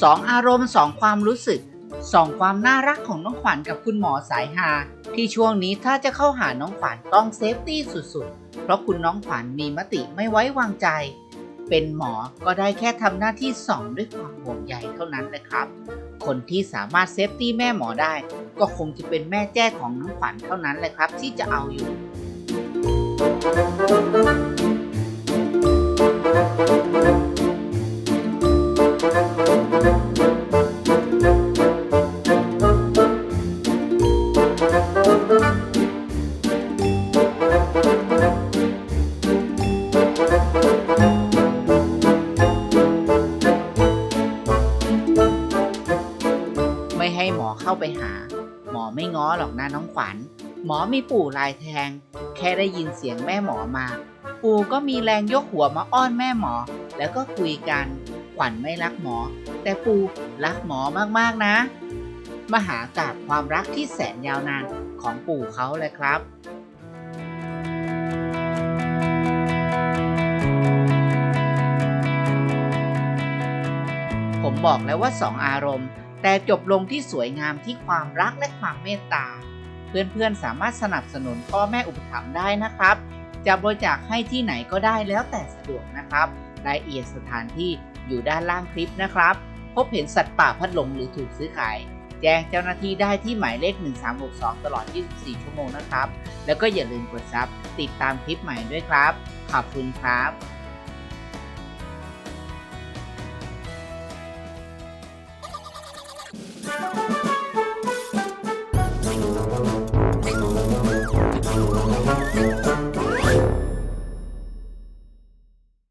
สองอารมณ์สองความรู้สึกสองความน่ารักของน้องขวัญกับคุณหมอสายฮาที่ช่วงนี้ถ้าจะเข้าหาน้องขวัญต้องเซฟตี้สุดๆ เพราะคุณน้องขวัญมีมติไม่ไว้วางใจ เป็นหมอก็ได้แค่ทำหน้าที่สองด้วยความห่วงใยเท่านั้นเลยครับ คนที่สามารถเซฟตี้แม่หมอได้ ก็คงจะเป็นแม่แจ้ของน้องขวัญเท่านั้นเลยครับ ที่จะเอาอยู่ ให้หมอเข้าไปหา หมอไม่ง้อหรอกนะน้องขวัญ หมอมีปู่ลายแทง แค่ได้ยินเสียงแม่หมอมา ปู่ก็มีแรงยกหัวมาอ้อนแม่หมอ แล้วก็คุยกัน ขวัญไม่รักหมอ แต่ปู่รักหมอมากๆนะ มหากาบความรักที่แสนยาวนานของปู่เขาเลยครับผมบอกแล้วว่าสองอารมณ์ แต่จบลงที่สวยงามที่ความรักและความเมตตา เพื่อนๆสามารถสนับสนุนพ่อแม่อุปถัมภ์ได้นะครับ จะบริจาคให้ที่ไหนก็ได้แล้วแต่สะดวกนะครับ รายละเอียดสถานที่อยู่ด้านล่างคลิปนะครับ พบเห็นสัตว์ป่าพัดหลงหรือถูกซื้อขาย แจ้งเจ้าหน้าที่ได้ที่หมายเลข 1362 ตลอด 24 ชั่วโมงนะครับ แล้วก็อย่าลืมกดซับติดตามคลิปใหม่ด้วยครับ ขอบคุณครับ